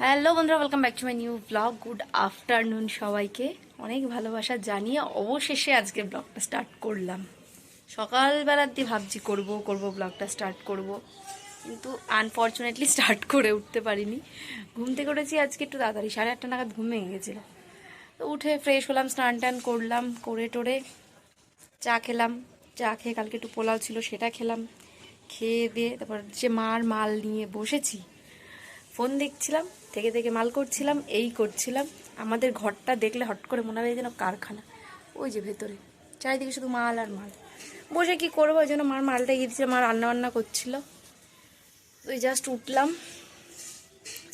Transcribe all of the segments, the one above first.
Hello বন্ধুরা welcome back to my new blog good afternoon সবাইকে। অনেক ভালোবাসা জানিয়ে অবশেষে আজকে ব্লগটা স্টার্ট করলাম। সকালবেলার দিয়ে ভাবছি করব করব ব্লগটা স্টার্ট করব। কিন্তু আনফর্চুনেটলি স্টার্ট করে উঠতে পারিনি। ঘুম থেকে আজকে একটু তাড়াতাড়ি, সাড়ে আটটা নাগাদ ঘুম ভেঙে গেছিল। তো উঠে ফ্রেশ হলাম, স্নান টান করলাম, করে টোরে চা খেলাম। চা খেয়ে কালকে একটু পোলাও ছিল, সেটা খেলাম। খেয়ে দিয়ে তারপর যে মার মাল নিয়ে বসেছি ফোন দেখছিলাম। থেকে থেকে মাল করছিলাম, এই করছিলাম। আমাদের ঘরটা দেখলে হট করে মনে হয় যেন কারখানা। ওই যে ভেতরে, চারিদিকে শুধু মাল আর মাল। বসে কি করব? ওই জন্য মার মালটা গিয়ে দিচ্ছিল মা রান্না বান্না করছিল ওই জাস্ট উঠলাম।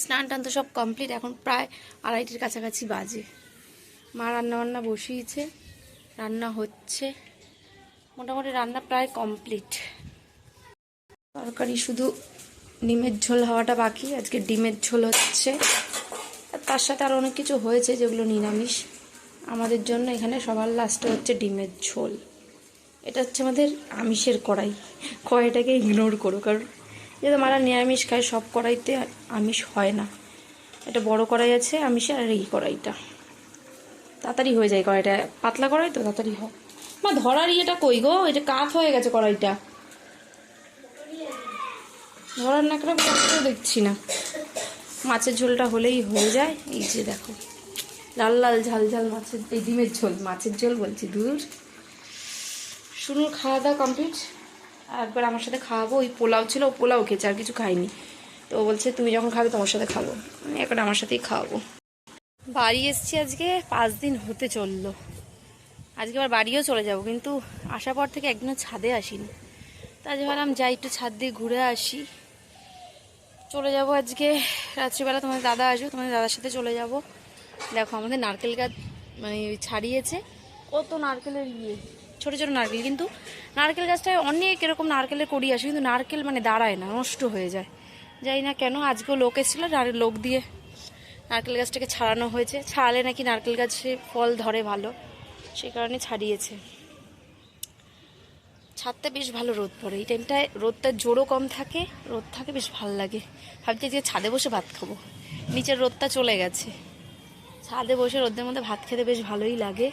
স্নান টান তো সব কমপ্লিট এখন প্রায় আড়াইটির কাছাকাছি বাজে। মা রান্না বান্না বসিয়েছে, রান্না হচ্ছে। মোটামুটি রান্না প্রায় কমপ্লিট তরকারি শুধু ডিমের ঝোল হওয়াটা বাকি। আজকে ডিমের ঝোল হচ্ছে। আর তার সাথে আরও অনেক কিছু হয়েছে যেগুলো নিরামিষ। আমাদের জন্য এখানে সবার লাস্টে হচ্ছে ডিমের ঝোল। এটা হচ্ছে আমাদের আমিষের কড়াই। কড়াইটাকে ইগনোর করো, কারণ যেহেতু মারা নিরামিষ খায়, সব কড়াইতে আমিষ হয় না। এটা বড় কড়াই আছে আমিষের আর এই কড়াইটা। তাড়াতাড়ি হয়ে যায় কড়াইটা। পাতলা কড়াই তো, তাড়াতাড়ি হয়। মা, ধরার ইয়েটা কই গো? এটা কাত হয়ে গেছে কড়াইটা। ধরার নাকড়া কত দেখছি না। মাছের ঝোলটা হলেই হয়ে যায়। এই যে দেখো, লাল লাল ঝাল ঝাল মাছের, এই ডিমের ঝোল, মাছের ঝোল বলছি দূর শুনুর খাওয়া দাওয়া কমপ্লিট। একবার আমার সাথে খাওয়াবো, ওই পোলাও ছিল, ও পোলাও খেয়েছে, আর কিছু খাইনি তো বলছে, তুমি যখন খাবে, তোমার সাথে খাব। আমি এখন আমার সাথেই খাওয়াবো। বাড়ি এসছি আজকে, পাঁচ দিন হতে চলল। আজকে আবার বাড়িও চলে যাব, কিন্তু আসার পর থেকে একদিনও ছাদে আসিনি। তাই ভাবলাম, যাই একটু ছাদ দিয়ে ঘুরে আসি। চলে যাব আজকে। রাত্রিবেলা তোমাদের দাদা আসবে তোমাদের দাদার সাথে চলে যাব। দেখো আমাদের নারকেল গাছ মানে ছাড়িয়েছে। কত নারকেলের ইয়ে? ছোটো ছোটো নারকেল কিন্তু নারকেল গাছটায় অনেক এরকম নারকেলের কড়ি আসে কিন্তু নারকেল মানে দাঁড়ায় না নষ্ট হয়ে যায়। জানি না কেন আজকেও লোক এসেছিল আর লোক দিয়ে নারকেল গাছটাকে ছাড়ানো হয়েছে। ছাড়ালে নাকি নারকেল গাছে ফল ধরে ভালো সে কারণে ছাড়িয়েছে। ছাদটা বেশ ভালো রোদ পড়ে। এই টাইমটায় রোদটা জোরও কম থাকে, রোদ থাকে বেশ ভালো লাগে। ভাবছি যে ছাদে বসে ভাত খাব। নিচের রোদটা চলে গেছে। ছাদে বসে রোদের মধ্যে ভাত খেতে বেশ ভালোই লাগে।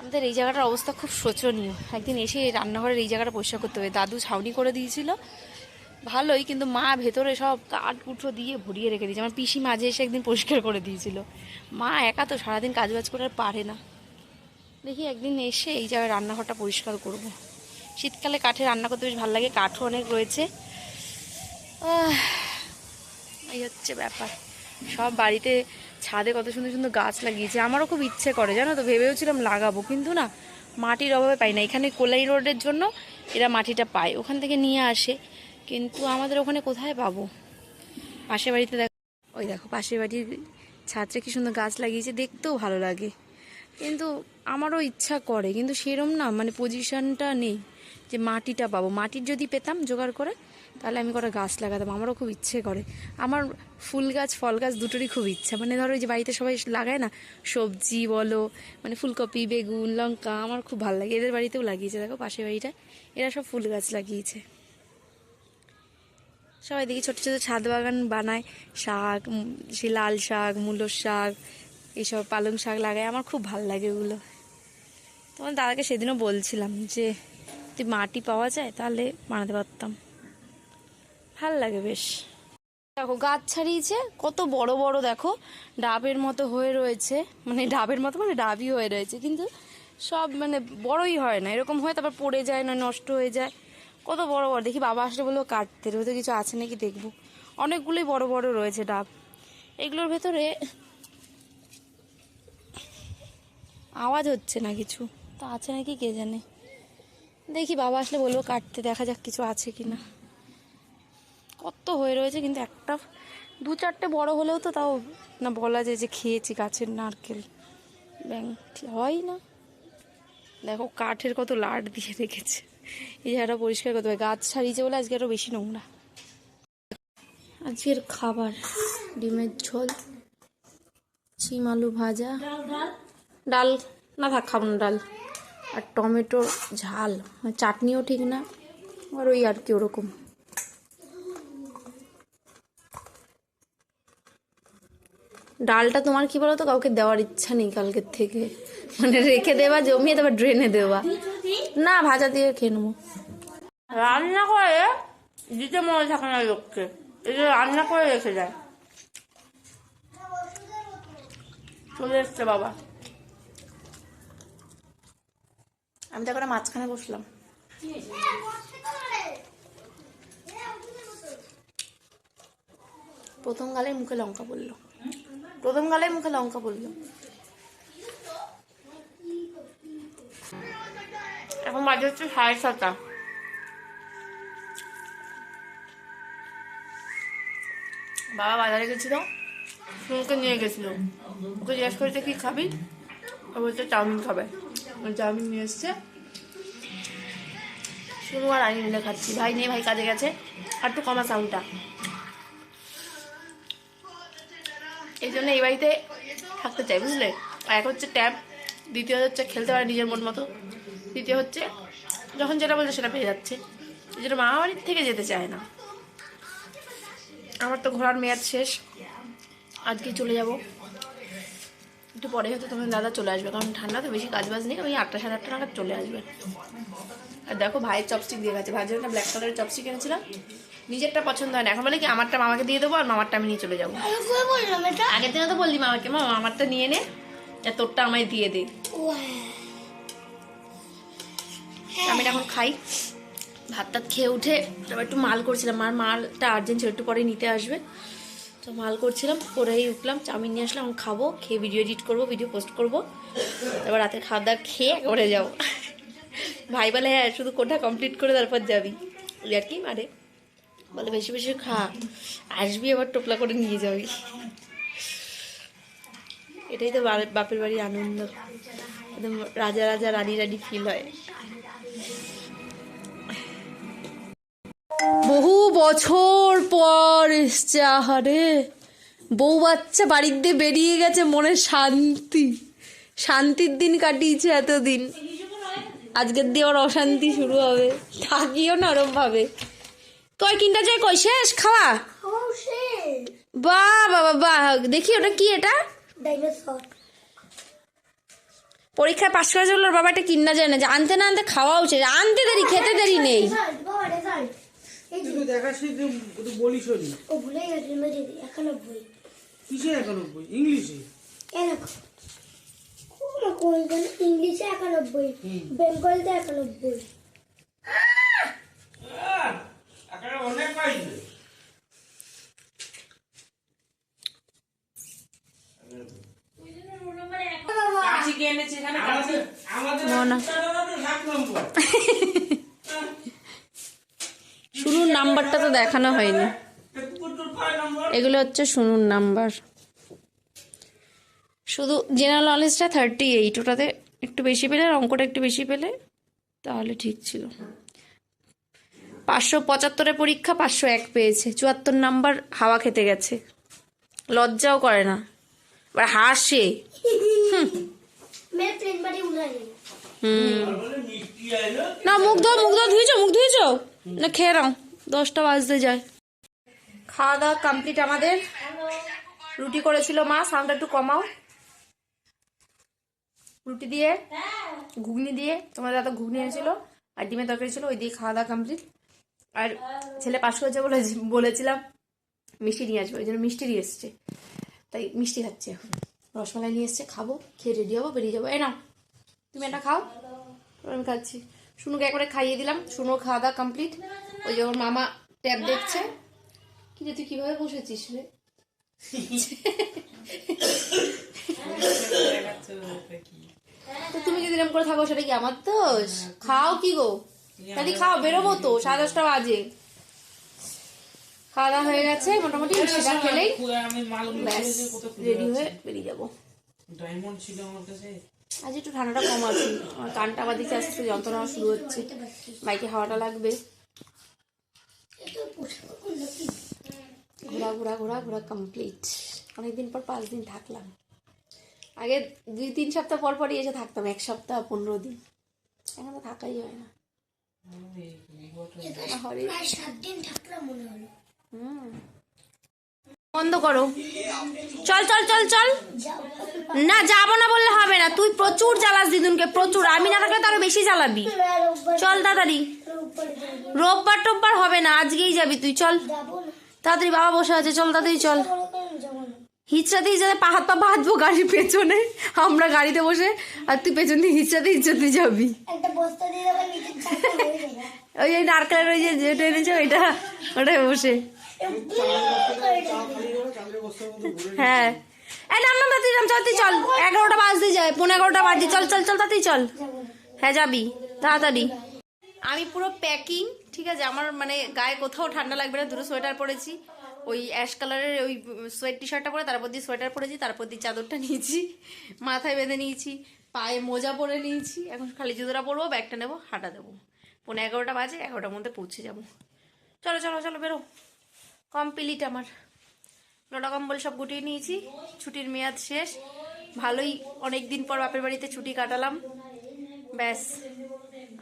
আমাদের এই জায়গাটার অবস্থা খুব শোচনীয়। একদিন এসে রান্নাঘরের এই জায়গাটা পরিষ্কার করতে হবে। দাদু ছাউনি করে দিয়েছিল। ভালোই, কিন্তু মা ভেতরে সব কাঠ কুঠো দিয়ে ভরিয়ে রেখে দিয়েছে। আমার পিসি মাঝে এসে একদিন পরিষ্কার করে দিয়েছিল। মা একা তো সারাদিন কাজবাজ করে আর পারে না। দেখি একদিন এসে এই জায়গায় রান্নাঘরটা পরিষ্কার করব। শীতকালে কাঠে রান্না করতে বেশ ভালো লাগে, কাঠও অনেক রয়েছে। এই হচ্ছে ব্যাপার। সব বাড়িতে ছাদে কত সুন্দর সুন্দর গাছ লাগিয়েছে। আমারও খুব ইচ্ছে করে, জানো তো, ভেবেওছিলাম লাগাবো, কিন্তু না, মাটির অভাবে পাই না। এখানে কোলাই রোডের জন্য এরা মাটিটা পায়, ওখান থেকে নিয়ে আসে। কিন্তু আমাদের ওখানে কোথায় পাবো? পাশের বাড়িতে দেখো ওই দেখো, পাশের বাড়ির ছাত্রে কি সুন্দর গাছ লাগিয়েছে, দেখতেও ভালো লাগে। কিন্তু আমারও ইচ্ছা করে, কিন্তু সেরম না মানে পজিশনটা নেই যে মাটিটা পাবো। মাটির যদি পেতাম জোগাড় করে, তাহলে আমি কটা গাছ লাগাতাম, আমারও খুব ইচ্ছে করে। আমার ফুল গাছ, ফল গাছ দুটোরই খুব ইচ্ছা। মানে ধরো যে বাড়িতে সবাই লাগায় না, সবজি বলো মানে ফুলকপি, বেগুন, লঙ্কা, আমার খুব ভালো লাগে। এদের বাড়িতেও লাগিয়েছে, দেখো পাশের বাড়িটা এরা সব ফুল গাছ লাগিয়েছে। সবাই দেখি ছোটো ছোটো ছাদ বাগান বানায়, শাক সে লাল শাক, মূলোর শাক এইসব পালং শাক লাগায়, আমার খুব ভালো লাগে ওগুলো। তোমার দাদাকে সেদিনও বলছিলাম যে, যদি মাটি পাওয়া যায় তাহলে বানাতে পারতাম। ভালো লাগে বেশ। দেখো, গাছ ছাড়িয়েছে, কত বড় বড় দেখো, ডাবের মতো হয়ে রয়েছে। মানে ডাবের মতো মানে ডাবই হয়ে রয়েছে, কিন্তু সব মানে বড়ই হয় না। এরকম হয়ে তারপর পড়ে যায় না নষ্ট হয়ে যায়। কত বড় বড়। দেখি বাবা আসলে বলল, কাটতে হয়তো কিছু আছে নাকি দেখব। অনেকগুলোই বড় বড় রয়েছে ডাব। এগুলোর ভেতরে আওয়াজ হচ্ছে না কিছু। তা আছে নাকি কে জানে? দেখি বাবা আসলে বলব কাটতে, দেখা যাক কিছু আছে কি না কত হয়ে রয়েছে কিন্তু একটা, দু চারটে বড় হলেও তো তাও না বলা যায় যে খেয়েছি গাছের নারকেল। ব্যাং, হয় না। দেখো কাঠের কত লাট দিয়ে রেখেছে। এই জায়গাটা পরিষ্কার করতে হবে। গাছ ছাড়িয়েছে বলে আজকে আরও বেশি নোংরা। আজকের খাবার, ডিমের ঝোল, চিম আলু ভাজা। ডাল না থাক, খাব না ডাল। আর টমেটো ঝাল মানে চাটনিও ঠিক না, আর ওই আর কি ওরকম। ডালটা তোমার কি বলো তো কাউকে দেওয়ার ইচ্ছা নেই কালকের থেকে। মানে রেখে দেবা, জমিয়ে তারপর ড্রেনে দেওয়া না, ভাজা দিয়ে খেয়ে নেব। রান্না করে দিতে মনে থাকে না লোককে। যে রান্না করে রেখে যায় চলে এসছে বাবা। আমি তো মাঝখানে বসলাম। প্রথম গালে মুখে লঙ্কা পড়ল। প্রথম গালে মুখে লঙ্কা পড়ল। এখন বাজে হচ্ছে সাড়ে ছটা বাবা বাজারে গেছিল সুমুকে নিয়ে গেছিল। ওকে জিজ্ঞেস করেছে, কি খাবি? ও বলছে, চাউমিন খাবে। চাউমিন নিয়ে এসছে। শুনু আর আমি মিলে খাচ্ছি। ভাই নিয়ে ভাই কাজে গেছে। আর একটু কমা সাউন্ডটা এই জন্য এই বাড়িতে থাকতে চাই, বুঝলে? আর এক হচ্ছে ট্যাব দ্বিতীয় হচ্ছে খেলতে পারে নিজের মন মতো। দ্বিতীয় হচ্ছে যখন যেটা বলছে সেটা পেয়ে যাচ্ছে। এই জন্য মামা বাড়ির থেকে যেতে চায় না। আমার তো ঘোরার মেয়াদ শেষ। আজকে চলে যাব। একটু পরে হয়তো তোমার দাদা চলে আসবে কারণ ঠান্ডা তো বেশি কাজ বাজ নেই ওই আটটা সাড়ে আটটা নাগাদ চলে আসবে। আর দেখো ভাইয়ের চপস্টিক দিয়ে গেছে ভাইয়ের জন্য ব্ল্যাক কালারের চপস্টিক এনেছিলাম। নিজেরটা পছন্দ হয় না এখন বলে কি আমারটা মামাকে দিয়ে দেবো আর মামারটা আমি নিয়ে চলে যাব। আগের দিনে তো বললি মামাকে মা আমারটা নিয়ে নে আর তোরটা আমায় দিয়ে দে। হ্যাঁ। আমি এখন খাই ভাত টাত খেয়ে উঠে তারপর একটু মাল করছিলাম মার মালটা আর্জেন্ট ছিল একটু পরে নিতে আসবে। তো মাল করছিলাম, করেই উঠলাম, চাউমিন নিয়ে আসলাম, খাব, খেয়ে ভিডিও এডিট করব ভিডিও পোস্ট করব। তারপর রাতের খাওয়া দাওয়া খেয়ে একেবারে যাব। ভাই বলে হ্যাঁ শুধু কোটা কমপ্লিট করে তারপর যাবি। ওই আর কি মারে বলে, বেশি বেশি খা, আসবি আবার টোপলা করে নিয়ে যাবি। এটাই তো বাপের বাড়ির আনন্দ। একদম রাজা রাজা, রানী রানী ফিল হয়। বহু বছর পর এসছে আহারে বউ বাচ্চা বাড়ির দিয়ে বেরিয়ে গেছে মনে শান্তি। শান্তির দিন কাটিয়েছে এতদিন। আজকের দিয়ে ওর অশান্তি শুরু হবে। থাকিও না ওরম ভাবে কয় কিনটা যায় কই শেষ? খাওয়া? বাহ বাবা বাহ দেখি ওটা কি এটা? পরীক্ষায় পাশ করা চলো ওর বাবা এটা কিনা যায় না। যে আনতে না আনতে খাওয়া উচিত আনতে দেরি খেতে দেরি নেই রেজাল্ট বাবা রেজাল্ট এই যে তুই দেখাস নি তুই বলিস নি। ও ভুলে গেছে মেরে একানব্বই। কিসে একানব্বই? ইংলিশে? ইংলিশে একানব্বই বেঙ্গলিতে একানব্বই। অনেক পাইছে। আমাদের শুনুন নাম্বারটা তো দেখানো হয়নি। এগুলো হচ্ছে শুনুন নাম্বার। শুধু জেনারেল নলেজটা থার্টি এইট ওটাতে একটু বেশি পেলে আর অঙ্কটা একটু বেশি পেলে তাহলে ঠিক ছিল। পাঁচশো পঁচাত্তরের পরীক্ষা পাঁচশো এক পেয়েছে চুয়াত্তর নাম্বার হাওয়া খেতে গেছে। লজ্জাও করে না। এবার হাসে। না মুখ ধো মুখ ধো ধুয়েছো মুখ ধুয়েছো? না খেয়ে নাও। দশটা বাজতে যায়। খাওয়া দাওয়া কমপ্লিট আমাদের। রুটি করেছিল মা সাউন্ডটা একটু কমাও। রুটি দিয়ে, ঘুগনি দিয়ে তোমার দাদা ঘুগনি এনেছিল, আর ডিমের তরকারি ছিল, ওই দিয়ে খাওয়া দাওয়া কমপ্লিট আর ছেলে পাশ করেছে বলে বলেছিলাম, মিষ্টি নিয়ে আসবে, ওই জন্য মিষ্টি নিয়ে এসছে। তাই মিষ্টি খাচ্ছে এখন। রসমালাই নিয়ে এসছে, খাব, খেয়ে রেডি হব, বেরিয়ে যাব। এ নাও, তুমি এটা খাও। আমি খাচ্ছি। শুনুকে একবারে খাইয়ে দিলাম। শুনো, খাওয়া দাওয়া কমপ্লিট ওই যে ওর মামা ট্যাব দেখছে। কি তুই কীভাবে বসেছিস রে? তো তুমি যদি এরকম করে থাকো, সেটা কি আমার দোষ? খাও কি গো? তাহলে খাও, বেরোবো তো, সাড়ে দশটা বাজে। খাওয়া দাওয়া হয়ে গেছে, মোটামুটি সেটা খেলেই। রেডি হয়ে বেরিয়ে যাব। ডায়মন্ড ছিল আমার কাছে আজ একটু ঠান্ডাটা কম আছে, আমার কানটা আবার দিকে আসছে, যন্ত্রণা শুরু হচ্ছে। বাইকে হাওয়াটা লাগবে এটা পোশাক করল কি ঘোরা ঘোরা ঘোরা ঘোরা কমপ্লিট অনেকদিন পর পাঁচ দিন থাকলাম। আগে দুই তিন সপ্তাহ পর পরই এসে থাকতাম এক সপ্তাহ পনেরো দিন। এখন তো থাকাই হয় না। আহারে। প্রায় সাত দিন থাকলাম মনে হলো হুম। বন্ধ করো। চল চল চল চল। না যাব না বললে হবে না। তুই প্রচুর জ্বালাস দিদুনকে প্রচুর। আমি না থাকলে তো আরও বেশি জ্বালাবি। চল তাড়াতাড়ি। রোববার টোববার হবে না আজকেই যাবি তুই চল। যাব না। তাড়াতাড়ি বাবা বসে আছে চল তাড়াতাড়ি চল। হিচড়াতে হিচড়াতে পা হাত পা বাঁধবো গাড়ির পেছনে। আমরা গাড়িতে বসে আর তুই পেছন দিয়ে হিচড়াতে হিচড়াতে যাবি। একটা বস্তা দিয়ে দেবো নিচে চাকা ওই ওই নারকেলের ওই যে যেটা এনেছো ওইটা ওটাই বসে। হ্যাঁ। এই নাম নাম তাড়াতাড়ি নাম তাড়াতাড়ি চল। এগারোটা বাজতে যায় পনেরো এগারোটা বাজছে চল চল চল তাড়াতাড়ি চল। হ্যাঁ যাবি তাড়াতাড়ি। আমি পুরো প্যাকিং ঠিক আছে, আমার মানে গায়ে কোথাও ঠান্ডা লাগবে না, দুটো সোয়েটার পরেছি। ওই অ্যাশ কালারের ওই সোয়েট টি শার্টটা পরে, তারপর দিয়ে সোয়েটার পরেছি, তারপর দিয়ে চাদরটা নিয়েছি, মাথায় বেঁধে নিয়েছি, পায়ে মোজা পরে নিয়েছি, এখন খালি জুতোটা পরবো, ব্যাগটা নেব, হাঁটা দেবো। পনেরো এগারোটা বাজে, এগারোটার মধ্যে পৌঁছে যাব। চলো চলো চলো, বেরো। কমপ্লিট আমার। লোটা কম্বল সব গুটিয়ে নিয়েছি, ছুটির মেয়াদ শেষ। ভালোই অনেক দিন পর বাপের বাড়িতে ছুটি কাটালাম। ব্যাস,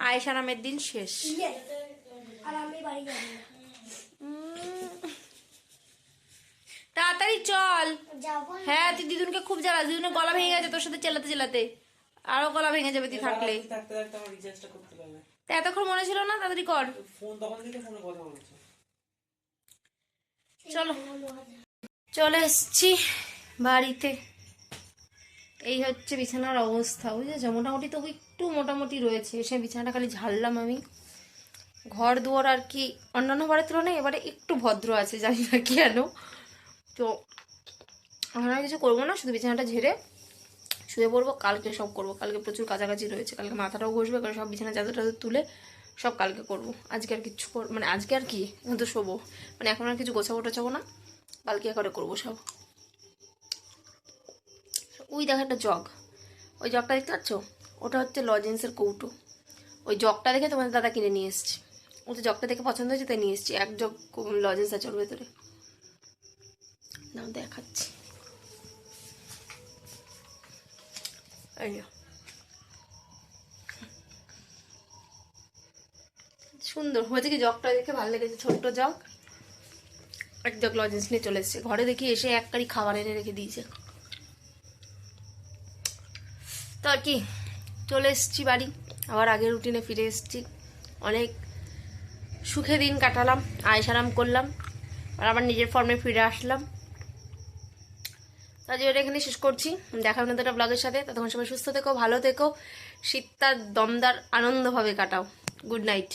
আয়েশা নামের দিন শেষ। আর আমি বাড়ি যাব না। তাড়াতাড়ি চল। হ্যাঁ তুই দিদুনকে খুব জ্বালা দিদুনের গলা ভেঙে গেছে তোর সাথে চেলাতে চেলাতে আরও গলা ভেঙে যাবে তুই থাকলে। থাকতে থাকতে আমার রিচার্জটা করতে পারবে। তা এতক্ষণ মনে ছিল না? তাড়াতাড়ি কর। ফোন তখন থেকে ফোনে কথা বলছে চলো। চলে এসছি বাড়িতে। এই হচ্ছে বিছানার অবস্থা বুঝেছ? মোটামুটি তো একটু মোটামুটি রয়েছে। এসে বিছানাটা খালি ঝাড়লাম আমি। ঘর দুয়ার আর কি, অন্যান্য বারের তুলনায় এবারে একটু ভদ্র আছে, জানি না কেন। তো এখন আর কিছু করব না, শুধু বিছানাটা ঝেড়ে শুয়ে পড়ব, কালকে সব করব। কালকে প্রচুর কাছাকাছি রয়েছে, কালকে মাথাটাও ঘষবে কারণ সব বিছানা চাদর টাদর তুলে সব কালকে করব। আজকে আর কিচ্ছু কর মানে আজকে আর কি, এখন তো শোবো। মানে এখন আর কিছু গোছাবো টোছাবো না, কালকে করে করব সব। ওই দেখো একটা জগ, ওই জগটা দেখতে পাচ্ছ? ওটা হচ্ছে লজেন্সের কৌটো। ওই জগটা দেখে তোমাদের দাদা কিনে নিয়ে এসছে। ও তো জগটা দেখে পছন্দ হয়েছে, তাই নিয়ে এসছি। এক জগ লজেন্স আছে ওর ভেতরে। নাম দেখাচ্ছি। সুন্দর। হয়েছে কি জগটা দেখে ভালো লেগেছে? ছোট্ট জগ। এক জগ লজেন্স নিয়ে চলে এসেছে। ঘরে দেখি এসে এক কারি খাবার এনে রেখে দিয়েছে। তো আর কি, চলে এসেছি বাড়ি। আবার আগের রুটিনে ফিরে এসেছি। অনেক সুখে দিন কাটালাম আয়সারাম করলাম, আর আবার নিজের ফর্মে ফিরে আসলাম। আজ এটা এখানে শেষ করছি। দেখা হবে একটা ব্লগের সাথে। ততক্ষণ সবাই সুস্থ থেকো, ভালো থেকো। শীতটা দমদার আনন্দভাবে কাটাও। Good night